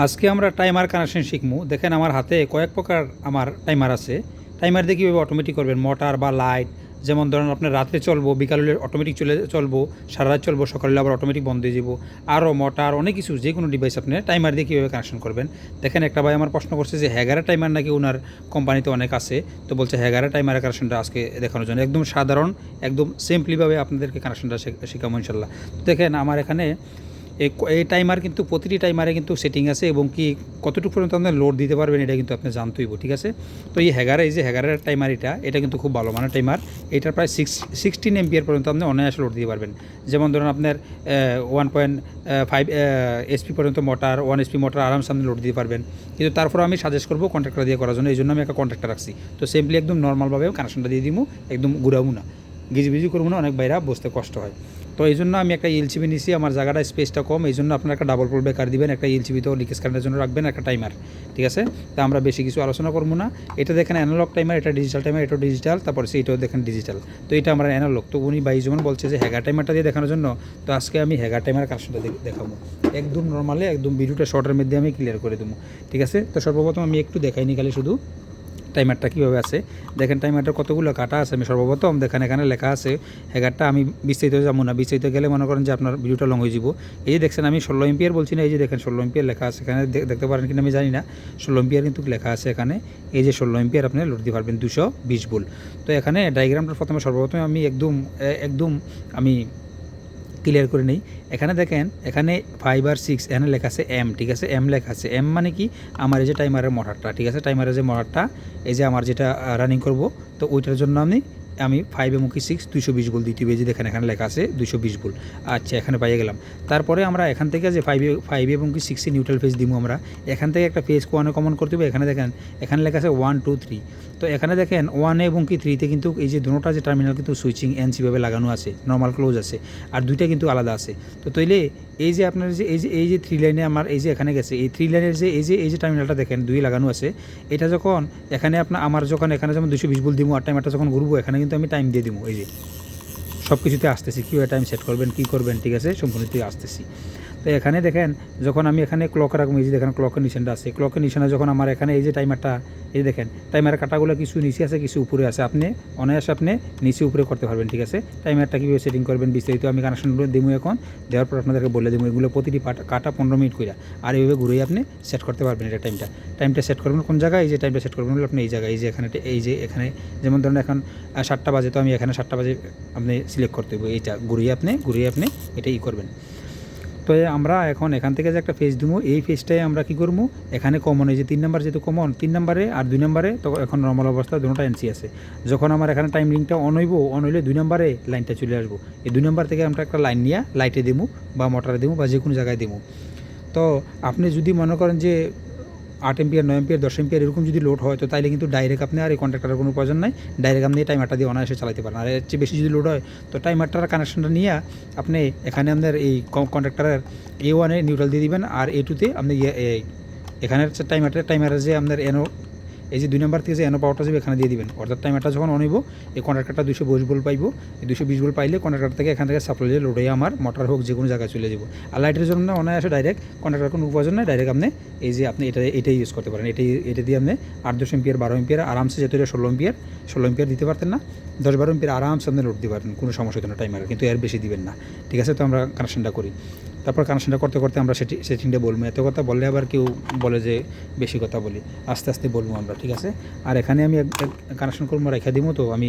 আজকে আমরা timer connection শিখব দেখেন আমার হাতে কয়েক প্রকার আমার টাইমার আছে। টাইমার দিয়ে কীভাবে অটোমেটিক করবেন? মোটর বা লাইট যেমন ধরুন আপনার রাতে চলবো, বিকাল হলে অটোমেটিক চলে চলবো, সারা রাত চলবো, সকালে আবার অটোমেটিক বন্ধ হয়ে যাব। আরও মোটর অনেক কিছু যে কোনো ডিভাইস আপনি টাইমার দিয়ে কীভাবে কানেকশন করবেন? দেখেন একটা ভাই আমার প্রশ্ন করছে যে হ্যাগারের টাইমার নাকি ওনার কোম্পানিতে অনেক আছে? তো বলছে হ্যাগারের টাইমারের কানেকশনটা আজকে দেখানোর জন্য। একদম সাধারণ, একদম সিম্পলিভাবে আপনাদেরকে কানেকশনটা শেখাবো ইনশাল্লাহ। দেখেন আমার এখানে এই টাইমার কিন্তু প্রতিটি টাইমারে কিন্তু সেটিং আছে এবং কি কতটুকু পর্যন্ত আপনি লোড দিতে পারবেন এটা কিন্তু আপনি জানতেইব ঠিক আছে? তো এই হ্যাগার এই যে হ্যাগারের টাইমার এটা এটা কিন্তু খুব ভালো মানের টাইমার এটা প্রায় সিক্স সিক্সটিন এমপিয়ার পর্যন্ত আপনি অনায়াসে লোড দিতে পারবেন। যেমন ধরুন আপনার ওয়ান পয়েন্ট ফাইভ এসপি পর্যন্ত মোটর ওয়ান এসপি মোটর আরামসে আপনি লোড দিতে পারবেন। কিন্তু তারপর আমি সাজেস্ট করব কন্ট্রাক্টর দিয়ে করার জন্য, এই জন্য আমি একটা কন্ট্রাক্টর রাখছি। তো সিম্পলি একদম নর্মালভাবে কানেকশনটা দিয়ে দিব একদম ঘুরাবো না। গিজিবিজি করব না, অনেক বাইরা বসতে কষ্ট হয়। তো এই জন্য আমি একটা ইলচিবি নিছি, আমার জায়গাটা স্পেসটা কম, এই জন্য আপনার একটা ডাবল পোল বেকার দিবেন, একটা ইলচিবি তো লিকেজ কারেন্টের জন্য রাখবেন, একটা টাইমার ঠিক আছে? তা আমরা বেশি কিছু আলোচনা করব না। এটা দেখেন অ্যানালগ টাইমার এটা ডিজিটাল টাইমার এটা ডিজিটাল তারপর সেইটাও দেখেন ডিজিটাল তো এটা আমরা অ্যানালগ তো উনি বাইশ যেমন বলছে যে হ্যাগা টাইমারটা দিয়ে দেখানোর জন্য, তো আজকে আমি হ্যাগা টাইমার কাজটা দেখাবো। একদম নর্মালে একদম ভিডিওটা শর্টের মধ্যে আমি ক্লিয়ার করে দেবো, ঠিক আছে? তো সর্বপ্রথম আমি একটু দেখাইনি খালি শুধু। টাইমারটা কীভাবে আছে? দেখেন টাইমারটা কতগুলো কাটা আছে আমি সর্বপ্রথম। দেখেন এখানে লেখা আছে হ্যাগারটা আমি বিস্তারিত যাব না। বিস্তারিত গেলে মনে করেন যে আপনার ভিডিওটা লং হয়ে যাব। এই যে দেখছেন আমি ষোলো এম্পিয়ার বলছি না, এই যে দেখেন ষোলো এম্পিয়ার লেখা আছে এখানে। দেখতে পারেন কিনা আমি জানি না। ষোলো এম্পিয়ার কিন্তু লেখা আছে এখানে। এই যে ষোলো এম্পিয়ার আপনি লোড দিতে পারবেন দুশো বিশ বুল তো এখানে ডায়াগ্রামটা প্রথমে সর্বপ্রথমে আমি একদম একদম আমি ক্লিয়ার করে নেই। এখানে দেখেন, এখানে ফাইভ আর সিক্স এখানে লেখা আছে এম ঠিক আছে? এম লেখা আছে। এম মানে কি? আমার এই যে টাইমারের মোটরটা ঠিক আছে? টাইমারের যে মোটরটা এই যে আমার যেটা রানিং করব, তো ওইটার জন্য আমি আমি ফাইভ কি সিক্স দুইশো বিশ বল দিতে হবে। দেখেন, এখানে লেখা আছে দুশো বিশ বল আচ্ছা এখানে পাইয়ে গেলাম। তারপরে আমরা এখান থেকে যে ফাইভ ফাইভ এবং কি সিক্সে নিউট্রাল ফেজ দিব আমরা। এখান থেকে একটা ফেজ কোয়ানে কমন করতে হবে। এখানে দেখেন, এখানে লেখা আছে ওয়ান টু থ্রি তো এখানে দেখেন ওয়ানে এবং কি থ্রিতে কিন্তু এই যে দুটোটা যে টার্মিনাল কিন্তু সুইচিং এনসিভাবে লাগানো আছে নর্মাল ক্লোজ আছে, আর দুইটা কিন্তু আলাদা আছে। তো তৈলে এই যে আপনার যে, এই যে এই যে থ্রি লাইনে আমার এই যে এখানে গেছে, এই থ্রি লাইনের যে, এই যে এই যে টার্মিনালটা দেখেন, দুই লাগানো আছে। এটা যখন এখানে আপনার আমার যখন এখানে যেমন দুশো বিশ বল দিব আর টাইমারটা যখন ঘুরবো, এখানে কিন্তু আমি টাইম দিয়ে দিব, এই যে। সব কিছুতে আসতেছি, কীভাবে টাইম সেট করবেন, কী করবেন, ঠিক আছে সম্পূর্ণ দিয়ে আসতেছি। তো এখানে দেখেন, যখন আমি এখানে ক্লক রাখব, এই যে দেখেন ক্লকের নিশানটা আছে। ক্লকের নিশানা যখন আমার এখানে এই যে টাইমারটা এই যে দেখেন টাইমারের কাটাগুলো কিছু নিচে আছে, কিছু উপরে আছে। আপনি অনায়াসে আপনি নিচে উপরে করতে পারবেন, ঠিক আছে? টাইমারটা কীভাবে সেটিং করবেন বিস্তারিত আমি কানেকশনগুলো দেবো এখন। দেওয়ার পর আপনাদেরকে বলে দেবো, এগুলো প্রতিটি কাটা পনেরো মিনিট করে আর এইভাবে ঘুরেই আপনি সেট করতে পারবেন এটা টাইমটা টাইমটা সেট করবেন কোন জায়গায়? এই যে টাইমটা সেট করবেন আপনি এই জায়গায়, এই যে এখানে, এই যে এখানে। যেমন ধরুন এখন সাতটা বাজে, তো আমি এখানে সাতটা বাজে আপনি সিলেক্ট করতে হবে এইটা ঘুরিয়ে আপনি ঘুরিয়ে আপনি এটা ই করবেন। তো আমরা এখন এখান থেকে যে একটা ফেজ দিব এই ফেজটাই আমরা কি করব এখানে কমন এই যে তিন নাম্বার যেহেতু কমন তিন নাম্বারে আর দুই নাম্বারে তো এখন নর্মাল অবস্থা দুটা এনসি আছে। যখন আমার এখানে টাইম লিঙ্কটা অন হইব অন হইলে দুই নাম্বারে লাইনটা চলে আসব। এই দুই নাম্বার থেকে আমরা একটা লাইন নিয়ে লাইটে দেবো বা মোটরে দেবো বা যে কোনো জায়গায় দেবো তো আপনি যদি মনে করেন যে আট এম্পিয়ার, নয় এম্পিয়ার, দশ এম্পিয়ার এরকম যদি লোড হয়, তো তাইলে কিন্তু ডাইরেক্ট আপনি আর এই কন্ট্রাক্টারের কোনো প্রয়োজন নাই। ডাইরেক্ট আপনি টাইমারটা দিয়ে অনায়াসে চালাতে পারেন। আর এর চেয়ে বেশি যদি লোড হয়, তো টাইমারটার কানেকশনটা নিয়ে আপনি এখানে আপনার এই কন্ট্রাক্টারের এ ওয়ানে নিউট্রাল দিয়ে দিবেন, আর এ টুতে আপনি এখানের টাইমারটা টাইমারের যে আপনার এনো এই যে দুই নাম্বার থেকে যে এনো পাওয়ারটা যাবে, এখানে দিয়ে দিবেন। অর্থাৎ টাইমারটা যখন অন এই কন্ট্রাক্টারটা দুশো বিশ বল পাইব। এই দুশো বিশ বল পাইলে কন্ট্রাক্টার থেকে এখান থেকে সাপ্লাই লোড হয়ে আমার মোটর হোক, যে কোনো জায়গায় চলে যাব। আর লাইটের জন্য অনায়াসে ডাইরেক্ট কন্ট্রাক্টার কোনো উপার্জন নেই। ডাইরেক্ট আপনি এই যে আপনি এটা, এটাই ইউজ করতে পারেন। এটাই, এটা দিয়ে আপনি আট দশ এম্পিয়ার বারো এম্পিয়ার আরামসে যেহেতু এটা ষোলো এম্পিয়ার ষোলো এম্পিয়ার দিতে পারতেন না। দশ বারো এম্পিয়ার আরামসে আপনি লোড দিতে পারেন কোনো সমস্যা হতো না টাইমার কিন্তু এর বেশি দিবেন না। ঠিক আছে, তো আমরা কানেকশনটা করি। তারপর কানেকশনটা করতে করতে আমরা সেটি সেটিংটা বলব। এত কথা বললে আবার কেউ বলে যে বেশি কথা বলি। আস্তে আস্তে বলব আমরা, ঠিক আছে? আর এখানে আমি কানেকশন করব, রেখে দিব, তো আমি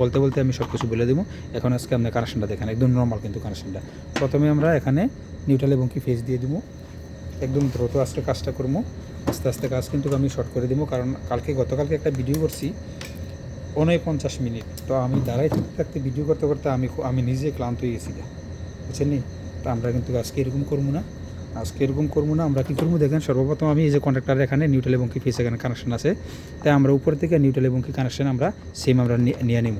বলতে বলতে আমি সব কিছু বলে দেবো। এখন আজকে আপনার কানেকশনটা দেখেন, একদম নর্মাল কিন্তু কানেকশনটা প্রথমে আমরা এখানে নিউট্রাল এবং কি ফেস দিয়ে দিব। একদম দ্রুত আজকে কাজটা করব। আস্তে আস্তে কাজ কিন্তু আমি শর্ট করে দিব, কারণ কালকে গতকালকে একটা ভিডিও করছি পঞ্চাশ মিনিট। তো আমি দাঁড়াই থাকতে থাকতে ভিডিও করতে করতে আমি আমি নিজে ক্লান্ত হয়ে গেছি বুঝছেন তো আমরা কিন্তু আজকে এরকম করব না। আজকে এরকম করব না, আমরা কী করব? দেখেন, সর্বপ্রথম আমি এই যে কন্ট্রাক্টার এখানে নিউট্রাল এবং কি ফেস এখানে কানেকশন আছে। তাই আমরা উপর থেকে নিউট্রাল এবং কি কানেকশন আমরা সেম আমরা নিয়ে- নেব।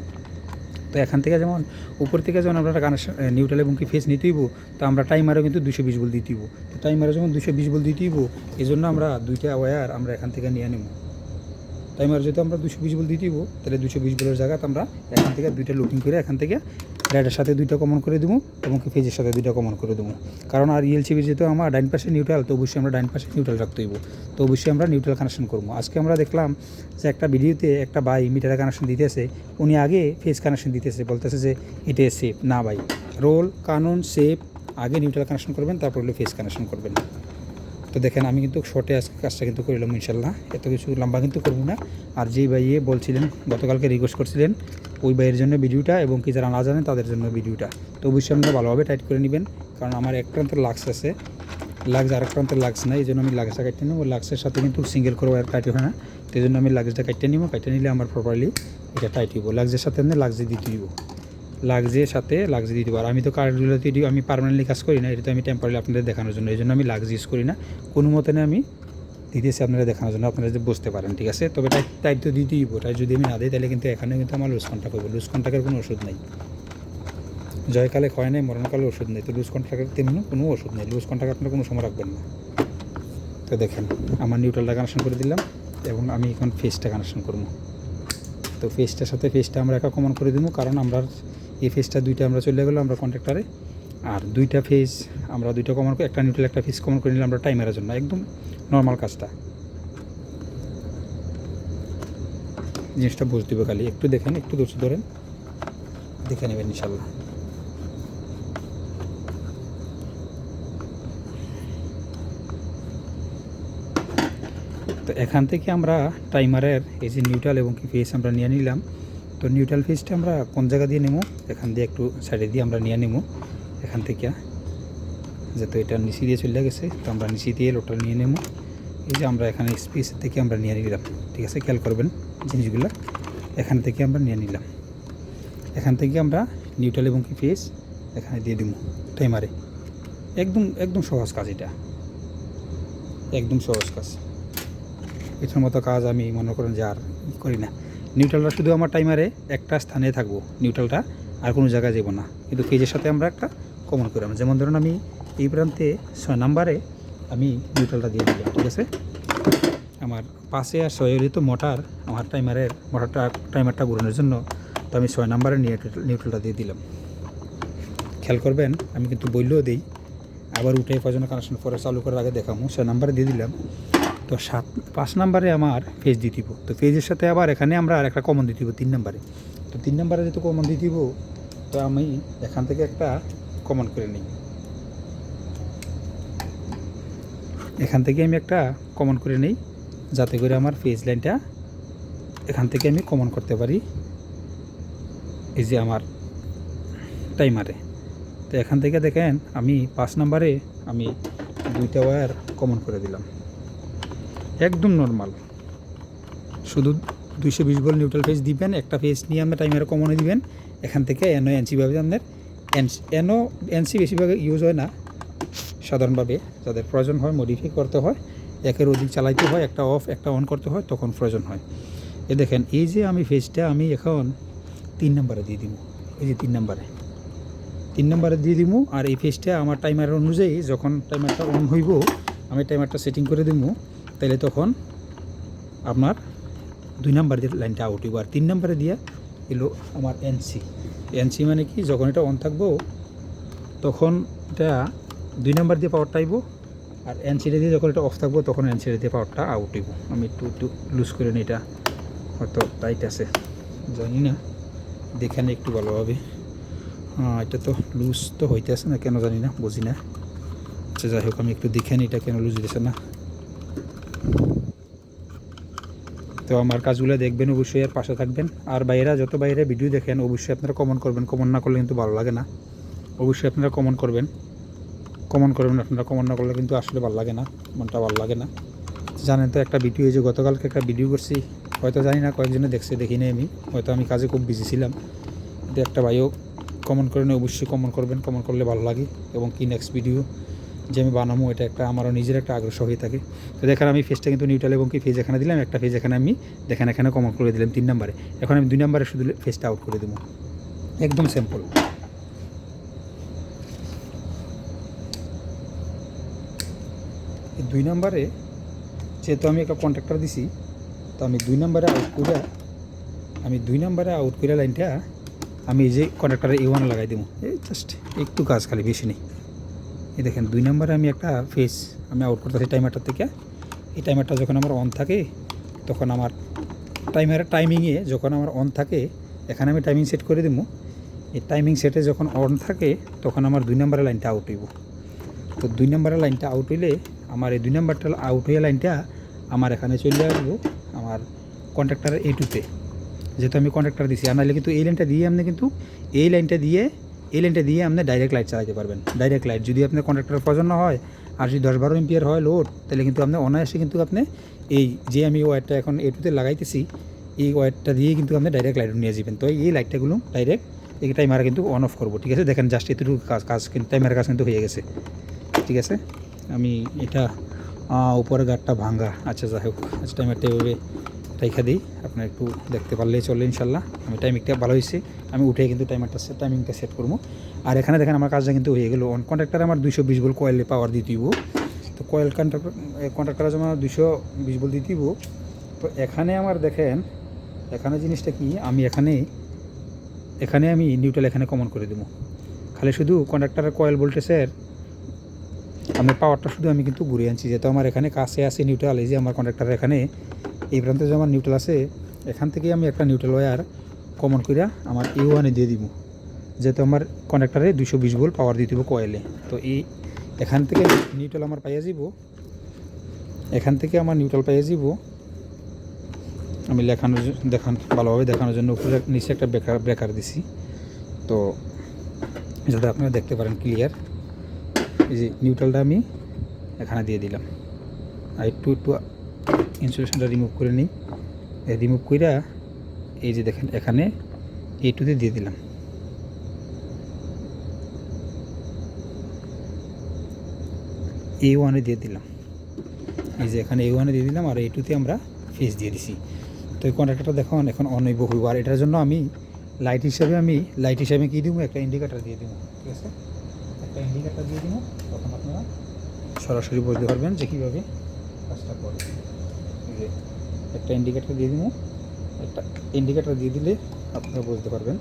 তো এখান থেকে যেমন উপর থেকে যখন আমরা কানেকশন নিউট্রাল এবং কি ফেস নিতেইব তো আমরা টাইমারও কিন্তু দুশো বিশ বল দিতেইব তো টাইমারে যখন দুশো বিশ বল দিতেইব এই জন্য আমরা দুইটা ওয়্যার আমরা এখান থেকে নিয়ে নেব। টাইমার যদি আমরা দুশো বিশ বল দিতেইব তাহলে দুশো বিশ বলের জায়গাতে আমরা এখান থেকে দুইটা লুকিং করে এখান থেকে লাইটের সাথে দুইটা কমন করে দেবো এবং ফেজের সাথে দুইটা কমন করে দেবো। কারণ আর ইএলসিবি যেহেতু আমার ডাইন পাশে নিউট্রাল তো অবশ্যই আমরা ডাইন পাশে নিউট্রাল রাখতে হইব। তো অবশ্যই আমরা নিউট্রাল কানেকশন করব। আজকে আমরা দেখলাম যে একটা ভিডিওতে একটা ভাই মিটারে কানেকশন দিতেছে, উনি আগে ফেজ কানেকশন দিতেছে, বলতেছে যে এটা সেফ না ভাই রোল কানুন সেফ আগে নিউট্রাল কানেকশন করবেন, তারপর হলো ফেজ কানেকশন করবেন। তো দেখেন, আমি কিন্তু শর্টে আজকে কাজটা কিন্তু করিলাম ইনশাল্লাহ। এত কিছু লম্বা কিন্তু করব না। আর যেই ভাইয়ে বলছিলেন, গতকালকে রিকোয়েস্ট করছিলেন, ওই ভাইয়ের জন্য ভিডিওটা এবং কি যারা না জানেন তাদের জন্য ভিডিওটা। তো অবশ্যই আপনারা ভালোভাবে টাইট করে নেবেন, কারণ আমার এক প্রান্তের লাক্স আছে লাক্স আর এক প্রান্তের লাক্স নাই, এই জন্য আমি লাক্সটা কাটতে নেব। লাক্সের সাথে কিন্তু সিঙ্গেল করে ওয়ার টাইট হয় না। তো এই জন্য আমি লাক্সটা কাটতে নিবো, কাটতে নিলে আমার প্রপারলি এটা টাইট হইব। লাক্সের সাথে আপনি লাক্সে দিতে দিব লাগজের সাথে লাগজে দিতে পারো। আমি তো কার্ডগুলোতে আমি পার্মানেন্টলি কাজ করি না, এটা তো আমি টেম্পোরারি আপনাদের দেখানোর জন্য, এই জন্য আমি লাগজ ইউজ করি না। কোনো মতে না আমি দিতেছি আপনারা দেখানোর জন্য, আপনারা যদি বুঝতে পারেন, ঠিক আছে? তবে টাইট তো দিতেই দিব টাইট যদি আমি না দিই, তাহলে কিন্তু এখানে কিন্তু আমার লুজ কন্ট্যাক্ট হবে। লুজ কন্ট্যাক্টের কোনো ওষুধ নেই। জয়কালে ক্ষয় নেই, মরণকালে ওষুধ নেই। তো লুজ কন্ট্রাক্টের তেমনি কোনো ওষুধ নেই। লুজ কন্ট্রাক্ট আপনারা কোনো সময় রাখবেন না। তো দেখেন, আমার নিউট্রালটা কানেকশন করে দিলাম এবং আমি এখন ফেসটা কানেকশন করব। তো ফেসটার সাথে ফেসটা আমরা একা কমন করে দেবো, কারণ আমরা এই ফেজটা দুইটা আমরা চলে গেলো আমরা কন্ট্রাক্টারে আর দুইটা ফেজ আমরা দুইটা কমন একটা নিউট্রাল একটা ফেস কমন করে নিলাম আমরা টাইমারের জন্য, একদম নর্মাল কাজটা। জিনিসটা বুঝ দিবে খালি, একটু দেখেন, একটু দোষ ধরেন। দেখে নেবেন ইনশাল্লাহ। তো এখান থেকে আমরা টাইমারের এই যে নিউট্রাল এবং কি ফেস আমরা নিয়ে নিলাম তো নিউট্রাল ফেসটা আমরা কোন জায়গা দিয়ে নেব এখান দিয়ে একটু সাইডে দিয়ে আমরা নিয়ে নেব এখান থেকে। যেহেতু এটা নিচে দিয়ে চলে গেছে, তো আমরা নিচে দিয়ে লোটা নিয়ে নেব এই যে আমরা এখানে স্পেস থেকে আমরা নিয়ে নিলাম। ঠিক আছে? খেয়াল করবেন জিনিসগুলো। এখান থেকে আমরা নিয়ে নিলাম। এখান থেকে আমরা নিউট্রাল এবং কি ফেস এখানে দিয়ে দিব। টাইমারে একদম একদম সহজ কাজ এটা। একদম সহজ কাজ। এটার মতো কাজ আমি মনে করেন যে আর করি না। নিউট্রালটা শুধু আমার টাইমারে একটা স্থানে থাকব নিউট্রালটা আর কোনো জায়গায় যাব না। কিন্তু ফেজের সাথে আমরা একটা কমন করলাম যেমন ধরুন আমি এই প্রান্তে ছয় নাম্বারে আমি নিউট্রালটা দিয়ে দিলাম, ঠিক আছে? আমার পাশে আর ছয় তো মোটর আমার টাইমারের মোটারটা টাইমারটা ঘুরানোর জন্য তো আমি ছয় নাম্বারে নিউট্রালটা দিয়ে দিলাম। খেয়াল করবেন, আমি কিন্তু বললেও দিই, আবার উঠে পর্যন্ত কানেকশন পরে চালু করার আগে দেখাবো। ছয় নাম্বারে দিয়ে দিলাম। তো সাত, পাঁচ নাম্বারে আমার ফেজ দিয়ে দিব। তো ফেজের সাথে আবার এখানে আমরা আর একটা কমন দিয়ে দিব তিন নাম্বারে। তো তিন নাম্বারে যেহেতু কমন দিয়ে দিব, তো আমি এখান থেকে একটা কমন করে নিই। এখান থেকে আমি একটা কমন করে নিই, যাতে করে আমার ফেজ লাইনটা এখান থেকে আমি কমন করতে পারি। এই যে আমার টাইমারে তো এখান থেকে দেখেন, আমি পাঁচ নাম্বারে আমি দুইটা ওয়্যার কমন করে দিলাম। একদম নর্মাল শুধু দুইশো বিশ বল নিউট্রাল ফেস দিবেন, একটা ফেস নিয়ে আপনার টাইমারে কমনে দিবেন। এখান থেকে এনও এনসি ভাবে আপনার এনও এনসি বেশিরভাগ ইউজ হয় না, সাধারণভাবে যাদের প্রয়োজন হয় মডিফাই করতে হয়। একের অধিক চালাইতে হয়, একটা অফ একটা অন করতে হয়, তখন প্রয়োজন হয়। এ দেখেন, এই যে আমি ফেসটা আমি এখন তিন নম্বরে দিয়ে দিব। এই যে তিন নম্বরে। তিন নম্বরে দিয়ে দিব, আর এই ফেসটা আমার টাইমার অনুযায়ী যখন টাইমারটা অন হইব, আমি টাইমারটা সেটিং করে দিব। তাহলে তখন আপনার দুই নাম্বার দিয়ে লাইনটা আউট হইব আর তিন নাম্বারে দিয়ে এলো আমার এনসি এনসি মানে কি, যখন এটা অন থাকব, তখন এটা দুই নাম্বার দিয়ে পাওয়ারটা আইব আর এনসিডি দিয়ে যখন এটা অফ থাকব, তখন এনসিডি দিয়ে পাওয়ারটা আউট হইব। আমি একটু একটু লুজ করে নিই এটা। হয়তো টাইট আছে, জানি না। দেখে নি একটু ভালোভাবে। হ্যাঁ এটা তো লুজ তো হইতে হইতেছে না, কেন জানি না, বুঝি না। আচ্ছা যাই হোক, আমি একটু দেখে নিই এটা কেন লুজ দিতেছে না। তো আমার কাজগুলো দেখবেন, অবশ্যই আর পাশে থাকবেন। আর বাইরা যত বাইরে ভিডিও দেখেন, অবশ্যই আপনারা কমন করবেন। কমন না করলে কিন্তু ভালো লাগে না। অবশ্যই আপনারা কমন করবেন। কমন করবেন, আপনারা কমন না করলে কিন্তু আসলে ভালো লাগে না, মনটা ভালো লাগে না। জানেন তো, একটা ভিডিও এই যে গতকালকে একটা ভিডিও করছি, হয়তো জানি না, কয়েকজনে দেখছে, দেখিনি আমি। হয়তো আমি কাজে খুব বিজি ছিলাম। একটা ভাইও কমন করেন অবশ্যই কমন করবেন। কমন করলে ভালো লাগে। এবং কি নেক্সট ভিডিও যে আমি বানাবো এটা একটা আমারও নিজের একটা আগ্রহ হয়ে থাকে। তো দেখেন আমি ফেসটা কিন্তু নিউট্রাল এবং কি ফেজ এখানে দিলাম, একটা ফেজ এখানে আমি দেখেন এখানে কমন করে দিলাম তিন নম্বরে। এখন আমি দুই নম্বরে শুধু ফেসটা আউট করে দেবো। একদম সিম্পল দুই নম্বরে, যেহেতু আমি একটা কন্ট্রাক্টর দিছি, তো আমি দুই নম্বরে আউট করে আমি দুই নম্বরে আউট করে লাইনটা আমি যে কন্ট্রাক্টারে এ ওয়ান লাগাই দেবো এই জাস্ট একটু কাজ খালি, বেশি নেই। এই দেখেন, দুই নম্বরে আমি একটা ফেস আমি আউট করতেছি টাইমারটার থেকে। এই টাইমারটা যখন আমার অন থাকে, তখন আমার টাইমারের টাইমিংয়ে যখন আমার অন থাকে, এখানে আমি টাইমিং সেট করে দেবো। এই টাইমিং সেটে যখন অন থাকে, তখন আমার দুই নম্বরের লাইনটা আউট হইব। তো দুই নম্বরের লাইনটা আউট হইলে আমার এই দুই নম্বরটা আউট হয়ে লাইনটা আমার এখানে চলে আসব, আমার কন্ট্রাক্টারের এ টুতে যেহেতু আমি কন্ট্রাক্টার দিছি, আর নাহলে কিন্তু এই লাইনটা দিয়ে আপনি কিন্তু এই লাইনটা দিয়ে এই লাইনটা দিয়ে আপনি ডাইরেক্ট লাইট চালাতে পারবেন। ডাইরেক্ট লাইট যদি আপনার কন্ট্রাক্টারের প্রয়োজন হয় আর যদি দশ বারো এম্পিয়ার হয় লোড তাহলে কিন্তু আপনি অনায়াসে কিন্তু আপনি এই যে আমি ওয়ারটা এখন এ টুতে লাগাইতেছি এই ওয়ারটা দিয়ে কিন্তু আপনি ডাইরেক্ট লাইট নিয়ে যাবেন। তো এই লাইটটাগুলো ডাইরেক্ট এই টাইমার কিন্তু অন অফ করব ঠিক আছে? দেখেন জাস্ট এতটুকু কাজ কাজ কিন্তু টাইমারের কাজ কিন্তু হয়ে গেছে ঠিক আছে? আমি এটা আহ, উপরের গাঠটা ভাঙ্গা। আচ্ছা যাই হোক আচ্ছা টাইমারটা এভাবে রেখা দিই। আপনার একটু দেখতে পারলেই চলে ইনশাল্লাহ আমি টাইমিংটা ভালো হয়েছে। আমি উঠে কিন্তু টাইমারটা টাইমিংটা সেট করব। আর এখানে দেখেন আমার কাজটা কিন্তু হয়ে গেলো। অন কন্ট্রাক্টার আমার দুইশো বিশ বল কয়েলে পাওয়ার দিতেইব তো কয়েল কন্ট্রাক্টর কন্ট্রাক্টার যেমন দুইশো বিশ বল দিতেইব তো এখানে আমার দেখেন, এখানে জিনিসটা কি? আমি এখানে এখানে আমি নিউট্রাল এখানে কমন করে দেবো। খালি শুধু কন্ডাক্টারের কয়েল ভোল্টেজের আমি পাওয়ারটা শুধু আমি কিন্তু ঘুরে আনছি। যেহেতু আমার এখানে কাছে আছে নিউট্রাল এই যে আমার কন্ডাক্টারের এখানে এই প্রান্তে যে আমার নিউট্রাল আছে, এখান থেকে আমি একটা নিউট্রাল ওয়্যার কমন করিয়া আমার এ ওয়ানে দিয়ে দিব যেহেতু আমার কন্ডাক্টারে দুশো বিশ ভোল্ট পাওয়ার দিয়ে দিব কয়েলে তো এই এখান থেকে নিউট্রাল আমার পাইয়া যাব এখান থেকে আমার নিউট্রাল পাইয়া যাব আমি লেখানোর দেখান, ভালোভাবে দেখানোর জন্য উপরে নিচে একটা ব্রেকার ব্রেকার দিছি। তো যাতে আপনারা দেখতে পারেন ক্লিয়ার এই যে নিউট্রালটা আমি এখানে দিয়ে দিলাম। আর একটু একটু ইনসুলেশনটা রিমুভ করে নিই। রিমুভ কইরা এই যে দেখেন, এখানে এইটুতে দিয়ে দিলাম। এ ওয়ানে দিয়ে দিলাম। এই যে এখানে এ ওয়ানে দিয়ে দিলাম আর এইটুতে আমরা ফেস দিয়ে দিছি। তো এই কন্ট্রাক্টরটা দেখুন, এখন অনৈব হইব আর এটার জন্য আমি লাইট হিসাবে আমি লাইট হিসাবে কী দিব? একটা ইন্ডিকেটার দিয়ে দিব, ঠিক আছে? একটা ইন্ডিকেটার দিয়ে দিব। তখন আপনারা সরাসরি বুঝতে পারবেন যে কীভাবে কাজটা করে যে একটা ইন্ডিকেটার দিয়ে দিব। একটা ইন্ডিকেটার দিয়ে দিলে আপনারা বুঝতে পারবেন।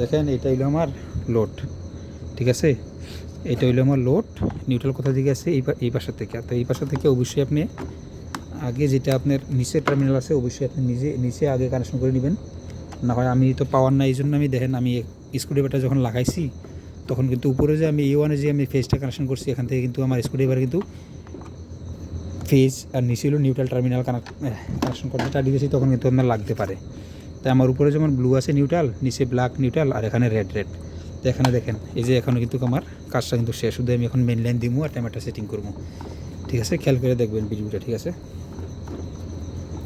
দেখেন, এটা হইল আমার লোড ঠিক আছে? এটা হইল আমার লোড নিউট্রাল কোথা থেকে আছে? এই এই পাশের থেকে। তো এই পাশের থেকে অবশ্যই আপনি আগে যেটা আপনার নিচের টার্মিনাল আছে, অবশ্যই আপনি নিজে, নিচে আগে কানেকশন করে নেবেন। না হয় আমি তো পাওয়ার না এই জন্য আমি দেখেন, আমি স্ক্রুড্রাইভারটা যখন লাগাইছি, তখন কিন্তু উপরে যে আমি এ ওয়ানে যে আমি ফেসটা কানেকশন করছি, এখান থেকে কিন্তু আমার স্ক্রুড্রাইভার কিন্তু ফেজ আর নিচে হলো নিউট্রাল টার্মিনাল কানেকশন করতে। স্টার্ট দিয়েছি তখন কিন্তু আপনার লাগতে পারে। তাই আমার উপরে যেমন ব্লু আছে নিউট্রাল নিচে ব্ল্যাক নিউট্রাল আর এখানে রেড রেড তো এখানে দেখেন, এই যে এখনও কিন্তু আমার কাজটা কিন্তু শেষ। শুধু আমি এখন মেন লাইন দিব আর টাইমারটা সেটিং করব। ঠিক আছে? খেয়াল করে দেখবেন ভিডিওটা ঠিক আছে?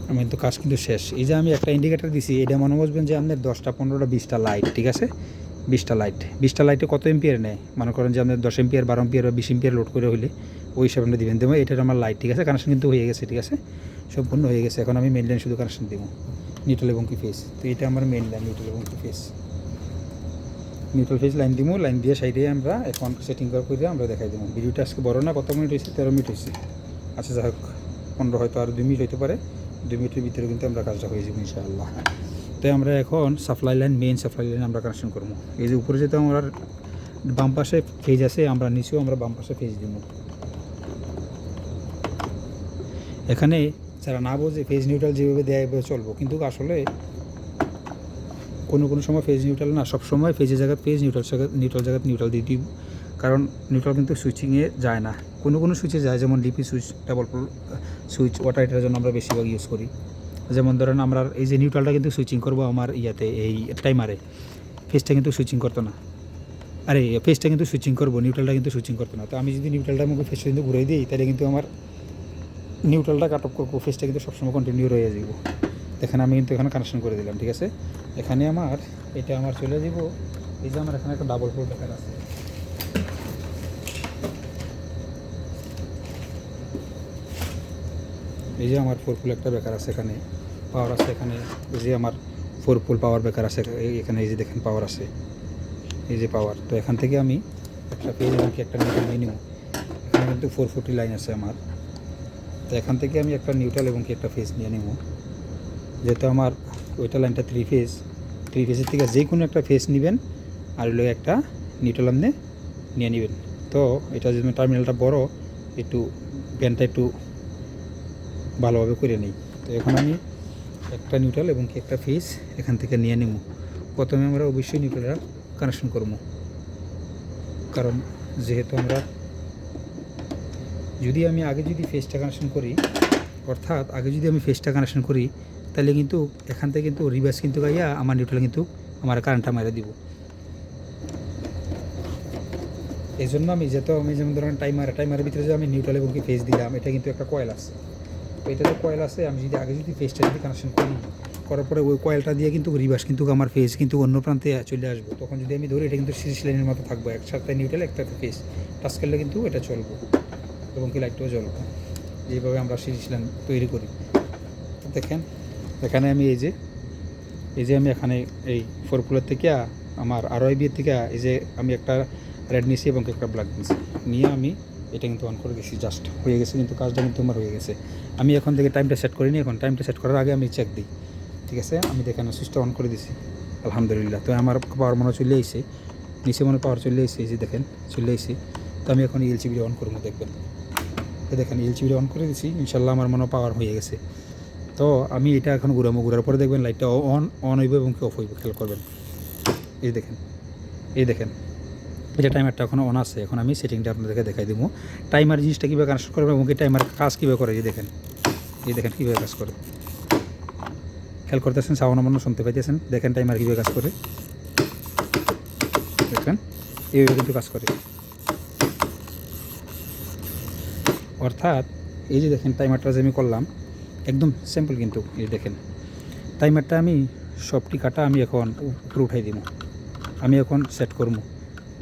আমার কিন্তু কাজ কিন্তু শেষ। এই যে আমি একটা ইন্ডিকেটার দিছি, এটা মনে বুঝবেন যে আপনার দশটা, পনেরোটা, বিশটা লাইট ঠিক আছে? বিশটা লাইট বিশটা লাইটে কত এম্পিয়ার নেয়? মনে করেন যে আপনার দশ এম্পিয়ার বারো এম্পিয়ার বা বিশ এম্পিয়ার লোড করে হইলে। ওই হিসাবে আপনি দেবেন। দেবো, এটার আমার লাইট ঠিক আছে কানেকশন কিন্তু হয়ে গেছে, ঠিক আছে? সম্পূর্ণ হয়ে গেছে, এখন আমি মেন লাইন শুধু কানেকশন দেবো নিউট্রাল এবং কি ফেস তো এটা আমার মেন লাইন নিউট্রাল এবং কি ফেস নিউট্রাল ফেজ লাইন দিব লাইন দিয়ে সাইডে আমরা এখন সেটিং করে আমরা দেখাই দেবো। ভিডিওটা আজকে বড় না, কত মিনিট হয়েছে? তেরো মিনিট হয়েছে। আচ্ছা যাই হোক, পনেরো হয়তো আর দুই মিনিট হইতে পারে। দুই মিনিটের ভিতরে কিন্তু আমরা কাজটা হয়ে যাব, ইনশাআল্লাহ। তাই আমরা এখন supply line main supply line আমরা কানেকশন করব। এই যে উপরে যেতে আমরা বাম পাশে ফেজ আছে, আমরা নিচেও আমরা বাম পাশে ফেজ দিব। এখানে যারা না বোঝে ফেজ নিউট্রাল যেভাবে দেয় এভাবে চলবো। কিন্তু আসলে কোনো কোনো সময় ফেজ নিউট্রাল না, সব সময় ফেজের জায়গায় ফেজ নিউট্রাল নিউট্রাল জায়গায় নিউট্রাল দিয়ে দিই কারণ নিউট্রাল কিন্তু সুইচিংয়ে যায় না। কোনো কোনো সুইচে যায়, যেমন DP switch double switch water এটার জন্য আমরা বেশিরভাগ ইউজ করি। যেমন ধরেন আমরা এই যে নিউট্রালটা কিন্তু সুইচিং করব আমার ইয়াতে, এই টাইমারে ফেজটা কিন্তু সুইচিং করতো না। আরে ফেজটা কিন্তু সুইচিং করব নিউট্রালটা কিন্তু সুইচিং করতো না। তো আমি যদি নিউট্রালটা আমাকে ফেসটা কিন্তু ঘুরে দিই, তাহলে কিন্তু আমার নিউট্রালটা কাট অফ করব ফেসটা কিন্তু সবসময় কন্টিনিউ রয়ে যাব এখানে আমি কিন্তু এখানে কানেকশন করে দিলাম, ঠিক আছে? এখানে আমার, এটা আমার চলে যাব এই যে আমার এখানে একটা ডাবল ফোর দেখার আছে। এই যে আমার ফোর ফুল একটা বেকার আছে এখানে পাওয়ার আছে এখানে। এই যে আমার ফোর ফুল পাওয়ার বেকার আছে এখানে এই যে দেখেন পাওয়ার আছে। এই যে পাওয়ার তো এখান থেকে আমি একটা পেয়ে যাব কি একটা নিয়ে নেব এখানে কিন্তু ফোর ফুটি লাইন আছে আমার। তো এখান থেকে আমি একটা নিউট্রাল এবং কি একটা ফেজ নিয়ে নেব। যেহেতু আমার ওইটা লাইনটা থ্রি ফেজ থ্রি ফেসের থেকে যে কোনো একটা ফেস নেবেন আর হলো একটা নিউট্রাল আপনি নিয়ে নেবেন। তো এটা যদি টার্মিনালটা বড়, একটু প্যানটা একটু ভালোভাবে করে নিই। তো এখন আমি একটা নিউট্রাল এবং কি একটা ফেস এখান থেকে নিয়ে নেব। প্রথমে আমরা অবশ্যই নিউট্রালটা কানেকশন করব। কারণ যেহেতু আমরা যদি আমি আগে যদি ফেসটা কানেকশন করি, অর্থাৎ আগে যদি আমি ফেসটা কানেকশন করি, তাহলে কিন্তু এখান থেকে কিন্তু রিভার্স কিন্তু গাইয়া আমার নিউট্রাল কিন্তু আমার কারেন্টটা মেরে দিব। এই জন্য আমি যেহেতু আমি যেমন ধরেন টাইমার টাইমারের ভিতরে যে আমি নিউট্রাল এবং কি ফেস দিলাম, এটা কিন্তু একটা কয়েল আছে। এটা তো কয়েল আছে, আমি যদি আগে যদি ফেসটা যদি কানেকশন করি, করার পরে ওই কয়েলটা দিয়ে কিন্তু রিভার্স কিন্তু আমার ফেস কিন্তু অন্য প্রান্তে চলে আসব। তখন যদি আমি ধরি, এটা কিন্তু সিরিজ লাইনের মতো থাকব একসাথে নিউট্রাল একটাতে ফেস টাচ করলে কিন্তু এটা চলবো। এবং কি লাইটটাও জ্বলবো যেভাবে আমরা সিরিজ লাইন তৈরি করি। দেখেন, এখানে আমি এই যে এই যে আমি এখানে এই ফোর ফুলের থেকে আমার আর আরও বিয়ের থেকে এই যে আমি একটা রেড নিয়েছি এবং একটা ব্ল্যাক নিয়েছি। নিয়ে আমি এটা কিন্তু অন করে দিয়েছি জাস্ট হয়ে গেছে কিন্তু কাজটা কিন্তু আমার হয়ে গেছে। আমি এখন থেকে টাইমটা সেট করিনি, এখন টাইমটা সেট করার আগে আমি চেক দিই। ঠিক আছে? আমি দেখেন সুইচটা অন করে দিছি আলহামদুলিল্লাহ, তো আমার পাওয়ার মনে চলে এসেছে। নিচে মনে পাওয়ার চলে এসেছে, এই যে দেখেন, চলে এসেছে। তো আমি এখন এলসিবিটা অন করব, দেখবেন। এই দেখেন, এলসিবিটা অন করে দিছি, ইনশাল্লাহ আমার মনে পাওয়ার হয়ে গেছে। তো আমি এটা এখন ঘুরাবো, ঘুরার পরে দেখবেন লাইটটা অন অন হইব এবং কি অফ হইব, খেয়াল করবেন। এই দেখেন এই দেখেন এটা টাইমারটা এখন অন আছে, এখন আমি সেটিংটা আপনাদেরকে দেখাই দিব। টাইমার জিনিসটা কীভাবে কানেকশন করবেন এবং কি টাইমার কাজ কীভাবে করে, এই দেখেন এই দেখেন কীভাবে কাজ করে। খেয়াল করতেছেন সাউন্ড মনে শুনতে পাইতেছেন? দেখেন টাইমার কীভাবে কাজ করে। দেখেন, এইভাবে কিন্তু কাজ করে। অর্থাৎ এই যে দেখেন টাইমারটা যে আমি করলাম, একদম সিম্পল কিন্তু এই দেখেন। টাইমারটা আমি সবটি কাটা আমি এখন উপরে উঠাই দিব। আমি এখন সেট করব।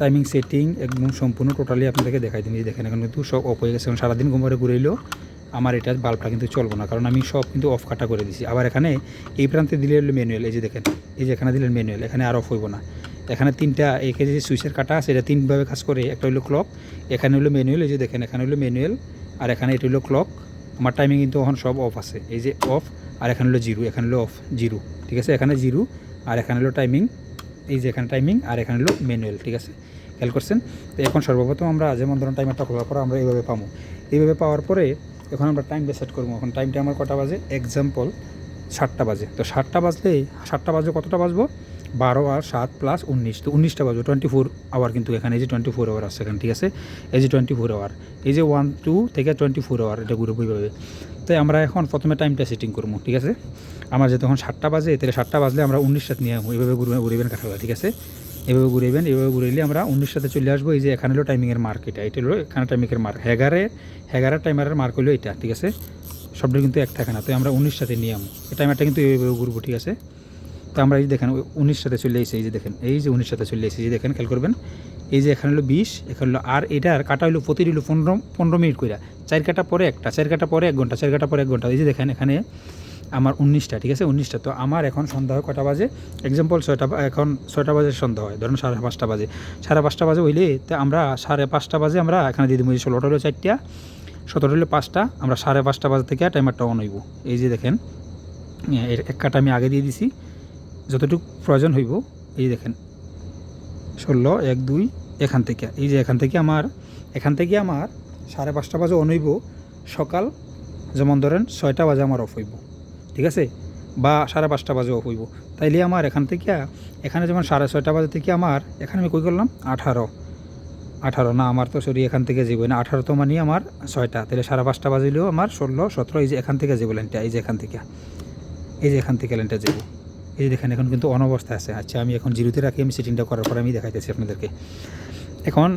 টাইমিং সেটিং একদম সম্পূর্ণ টোটালি আপনাদেরকে দেখাই দিন। দেখেন, এখন কিন্তু সব অফ হয়ে গেছে। এখন সারাদিন ঘুমারে ঘুরেইলেও আমার এটা বাল্বটা কিন্তু চলবো না। কারণ আমি সব কিন্তু অফ কাটা করে দিছি। আবার এখানে এই প্রান্তে দিলে হলো ম্যানুয়াল এই যে দেখেন, এই যে এখানে দিলেন ম্যানুয়াল এখানে আর অফ হইব না। এখানে তিনটা এখানে যে সুইচের কাটা আছে, এটা তিনভাবে কাজ করে। একটা হলো ক্লক এখানে হলো ম্যানুয়াল এই যে দেখেন, এখানে হলো ম্যানুয়াল আর এখানে এটা হলো ক্লক আমার টাইমিং কিন্তু এখন সব অফ আছে। এই যে অফ আর এখানে হলো জিরো, এখানে হলো অফ জিরো। ঠিক আছে? এখানে জিরো, আর এখানে হলো টাইমিং এই যে এখানে টাইমিং আর এখানে হলো ম্যানুয়াল ঠিক আছে? খেয়াল করছেন? তো এখন সর্বপ্রথম আমরা যেমন ধরুন টাইমারটা খোলার পর আমরা এইভাবে পাবো। এইভাবে পাওয়ার পরে এখন আমরা টাইমটা সেট করব। এখন টাইমটা আমার কটা বাজে? এক্সাম্পল সাতটা বাজে। তো সাতটা বাজলে সাতটা বাজে কতটা বাজবো? বারো আর সাত প্লাস উনিশ। তো উনিশটা বাজবো টোয়েন্টি ফোর আওয়ার কিন্তু এখানে, এই যে টোয়েন্টি ফোর আওয়ার আছে এখানে, ঠিক আছে? এই যে টোয়েন্টি ফোর আওয়ার এই যে ওয়ান টু থেকে টোয়েন্টি ফোর আওয়ার এটা ঘুরে তাই আমরা এখন প্রথমে টাইমটা সেটিং করব, ঠিক আছে? আমার যেহেতু এখন সাতটা বাজে, তাহলে সাতটা বাজলে আমরা উনিশ সাত নিয়ে আসব। এইভাবে ঘুরবে ঘুরিবেন কাঠালা ঠিক আছে? এভাবে ঘুরাইবেন, এভাবে ঘুরাইলে আমরা উনিশ সাথে চলে আসব। এই যে এখানে হলো টাইমিংয়ের মার্ক এটা এটা হলো এখানে টাইমিংয়ের মার্ক হেগারের হেগারের টাইমারের মার্ক হলো এটা, ঠিক আছে? সবটা কিন্তু এক থাকে না তাই আমরা উনিশ সাথে নিয়ে আমো টাইমারটা কিন্তু এইভাবে ঘুরবো, ঠিক আছে? তো আমরা এই দেখেন উনিশ সাথে চলে এসেছি এই যে দেখেন, এই যে উনিশ সাথে চলে এসেছি যে দেখেন, খেয়াল করবেন, এই যে এখানে হলো বিশ, এখানে হলো আর এটার কাটা হলো, প্রতিটি হলো পনেরো পনেরো মিনিট করে চার কাটা পরে একটা, চার কাটা পরে এক ঘণ্টা, চার কাটা পরে এক ঘণ্টা, এই যে দেখেন, এখানে আমার উনিশটা, ঠিক আছে, উনিশটা, তো আমার এখন সন্ধ্যা হয় কটা বাজে? এক্সাম্পল ছয়টা এখন ছয়টা বাজে সন্ধ্যা হয়, ধরুন সাড়ে পাঁচটা বাজে, সাড়ে পাঁচটা বাজে হইলে, তো আমরা সাড়ে পাঁচটা বাজে আমরা এখানে দিয়ে দিব ষোলোটা হলো চারটা, সতেরো হলো পাঁচটা, আমরা সাড়ে পাঁচটা বাজে থেকে টাইমারটা অন হইব, এই যে দেখেন এক কাটা আমি আগে দিয়ে দিছি যতটুকু প্রয়োজন হইব, এই দেখেন। ষোলো, এক, দুই, এখান থেকে। এই যে এখান থেকে আমার এখান থেকে আমার সাড়ে পাঁচটা বাজে অন হইব। সকাল যেমন ধরেন ছয়টা বাজে আমার অফ হইব। ঠিক আছে? বা সাড়ে পাঁচটা বাজে অফ হইব। তাইলে আমার এখান থেকে এখানে যেমন সাড়ে ছয়টা বাজে থেকে আমার এখানে আমি কই করলাম? আঠারো। আঠারো। না, আমার তো সরি, এখান থেকে যাব না। আঠারো তো মানে আমার ছয়টা। তাহলে সাড়ে পাঁচটা বাজিলেও আমার ষোলো, সতেরো, এই যে এখান থেকে যাব লাইনটা। এই যে এখান থেকে। এই যে এখান থেকে লাইনটা যাব এই যে দেখেন, এখন কিন্তু অনবস্থা আছে। আচ্ছা আমি এখন জিরোতে রাখি, আমি সেটিংটা করার পর আমি দেখাইতেছি আপনাদেরকে। এখন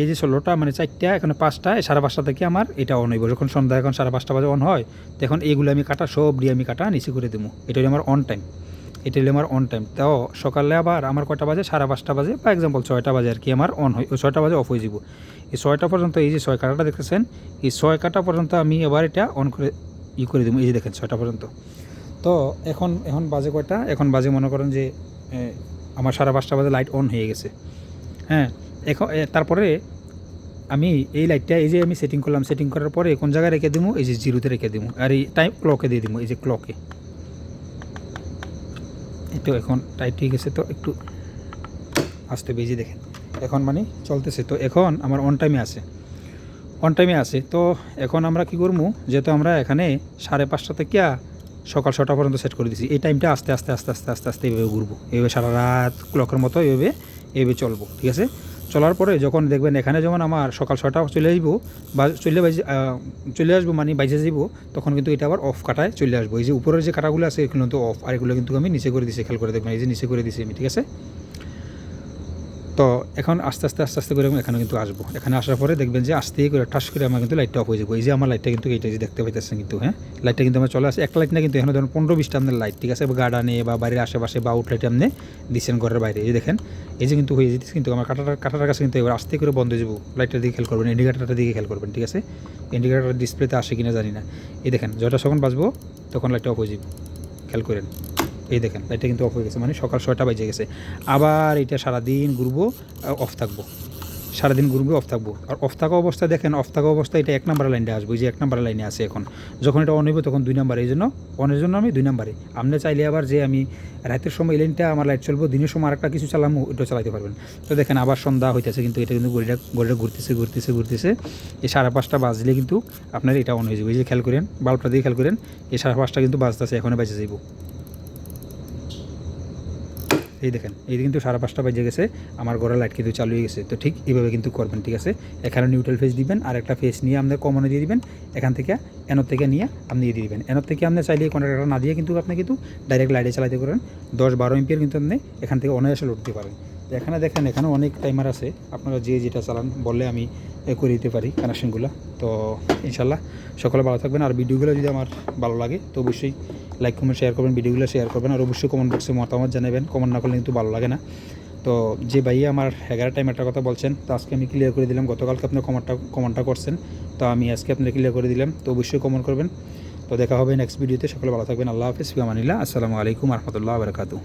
এই যে ষোলোটা মানে চারটা, এখানে পাঁচটা সাড়ে পাঁচটা থেকে আমার এটা অন হইব। যখন সন্ধ্যা, এখন সাড়ে পাঁচটা বাজে অন হয়, তখন এইগুলো আমি কাটা, সব দিয়ে আমি কাটা, নিচে করে দেবো এটা হলো আমার অন টাইম এটা হলো আমার অন টাইম তাও সকালে আবার আমার কটা বাজে? সাড়ে পাঁচটা বাজে, বা এক্সাম্পল ছয়টা বাজে আর কি, আমার অন হয় ছয়টা বাজে অফ হয়ে যাব। এই ছয়টা পর্যন্ত, এই যে ছয় কাটাটা দেখতেছেন, এই ছয় কাটা পর্যন্ত আমি এবার এটা অন করে ই করে দেবো এই যে দেখেন, ছয়টা পর্যন্ত। তো এখন এখন বাজে কয়টা? এখন বাজে মনে করেন যে আমার সাড়ে পাঁচটা বাজে লাইট অন হয়ে গেছে। হ্যাঁ এখন তারপরে আমি এই লাইটটা এই যে আমি সেটিং করলাম সেটিং করার পরে কোন জায়গায় রেখে দিব এই যে জিরোতে রেখে দিব আর এই টাইম ক্লকে দিয়ে দিব এই যে ক্লকে এটা এখন টাইট হয়ে গেছে তো, একটু আসতে বেজি দেখেন। এখন মানে চলতেছে তো, এখন আমার অন টাইমে আছে। অন টাইমে আছে, তো এখন আমরা কি করব যেহেতু আমরা এখানে সাড়ে পাঁচটা থেকে সকাল ছটা পর্যন্ত সেট করে দিছি। এই টাইমটা আস্তে আস্তে আস্তে আস্তে আস্তে আস্তে এইভাবে ঘুরবো। এইভাবে সারা রাত ক্লকের মতো এইভাবে এইভাবে চলবো, ঠিক আছে? চলার পরে যখন দেখবেন এখানে যখন আমার সকাল ছটা চলে আসব, বা চলে চলে আসব মানে বাইজে যাব তখন কিন্তু এটা আবার অফ কাটায় চলে আসব। এই যে উপরের যে কাটাগুলো আছে এগুলো কিন্তু অফ আর এগুলো কিন্তু আমি নিচে করে দিছি, খেয়াল করে দেখবেন, এই যে নিচে করে দিছি আমি, ঠিক আছে? তো এখন আস্তে আস্তে আস্তে আস্তে করে আমি এখানে কিন্তু আসব। এখানে আসার পরে দেখবেন যে আস্তে করে ঠাস করে আমার কিন্তু লাইটটা অফ হয়ে যাব। এই যে আমার লাইটটা কিন্তু এইটা যে দেখতে পাইতেছেন কিন্তু হ্যাঁ? লাইটটা কিন্তু আমার চলে আসে। এক লাইট না কিন্তু এখানে ধরুন পনেরো বিশটা আপনার লাইট ঠিক আছে? গার্ডানে বা বাড়ির আশেপাশে বা আউটলাইটে আপনি দিচ্ছেন ঘরের বাইরে। এই যে দেখেন, এই যে কিন্তু হয়ে যেতেছে কিন্তু আমার কাটাটার কাটাটার কাছে কিন্তু এবার আস্তে করে বন্ধ হয়ে যাব। লাইটটার দিকে খেয়াল করবেন ইন্ডিকেটারটার দিকে খেয়াল করবেন, ঠিক আছে? ইন্ডিকেটার ডিসপ্লেতে আসে কিনা জানি না। এই দেখেন যটা যখন বাজবো তখন লাইটটা অফ হয়ে যাবে। খেয়াল করেন। এই দেখেন লাইটটা কিন্তু অফ হয়ে গেছে মানে সকাল ছয়টা বেজে গেছে। আবার এটা সারাদিন ঘুরবো অফ থাকব। সারাদিন ঘুরবো অফ থাকব। আর অফ থাকা অবস্থায় দেখেন অফ থাকা অবস্থায় এটা এক নাম্বার লাইনে আসব যে এক নাম্বার লাইনে আছে এখন। যখন এটা অন হইব তখন দুই নাম্বার এই জন্য অনের জন্য আমি দুই নাম্বারে আপনি চাইলে আবার যে আমি রাতের সময় লাইনটা আমার লাইট চলবো, দিনের সময় আরেকটা কিছু চালামো ওইটা চালাতে পারবেন। তো দেখেন, আবার সন্ধ্যা হইতেছে, কিন্তু এটা কিন্তু গড়িটা গড়িটা ঘুরতেছে ঘুরতেছে ঘুরতেছে। এই সাড়ে পাঁচটা বাজলে কিন্তু আপনার এটা অন হয়ে যাবে। এই যে খেয়াল করেন বাল্বটা দিয়ে খেয়াল করেন, এই সাড়ে পাঁচটা কিন্তু বাজতেছে, এখনই বাজে যাইব। এই দেখেন, এই কিন্তু সাড়ে পাঁচটা বাজে গেছে, আমার ঘরের লাইট কিন্তু চালু হয়ে গেছে। তো ঠিক এইভাবে কিন্তু করবেন, ঠিক আছে? এখানে নিউট্রাল ফেস দিবেন, আর একটা ফেস নিয়ে আপনার কমনে দিয়ে দিবেন। এখান থেকে এনর থেকে নিয়ে আপনি দিয়ে দিবেন। এনর থেকে আপনি চাইলে কন্ট্রাক্টর না দিয়ে কিন্তু আপনি কিন্তু ডাইরেক্ট লাইটে চালাতে পারেন। দশ বারো এমপিয়ার কিন্তু আপনি এখান থেকে অনায়াসে উঠতে পারেন। এখানে দেখেন, এখানে অনেক টাইমার আছে। আপনারা যে যেটা চালান, বললে আমি করে দিতে পারি কানেকশনগুলো তো ইনশাল্লাহ সকলে ভালো থাকবেন। আর ভিডিওগুলো যদি আমার ভালো লাগে, তো অবশ্যই লাইক কমেন্ট শেয়ার করবেন, ভিডিওগুলো শেয়ার করবেন, আর অবশ্যই কমেন্ট বক্সে মতামত জানাবেন। কমেন্ট না করলে কিন্তু ভালো লাগে না। তো যে ভাইয়া আমার এগারো টাইম একটা কথা বলছেন, তো আজকে আমি ক্লিয়ার করে দিলাম, গতকালকে আপনার কমেন্টটা কমেন্টটা করছেন, তো আমি আজকে আপনার ক্লিয়ার করে দিলাম, তো অবশ্যই কমেন্ট করবেন। তো দেখা হবে নেক্সট ভিডিওতে সকলে ভালো থাকবেন, আল্লাহ হাফিজ ফিমানিল্লাহ আসসালামু আলাইকুম রহমতুল্লাহ বারকাতু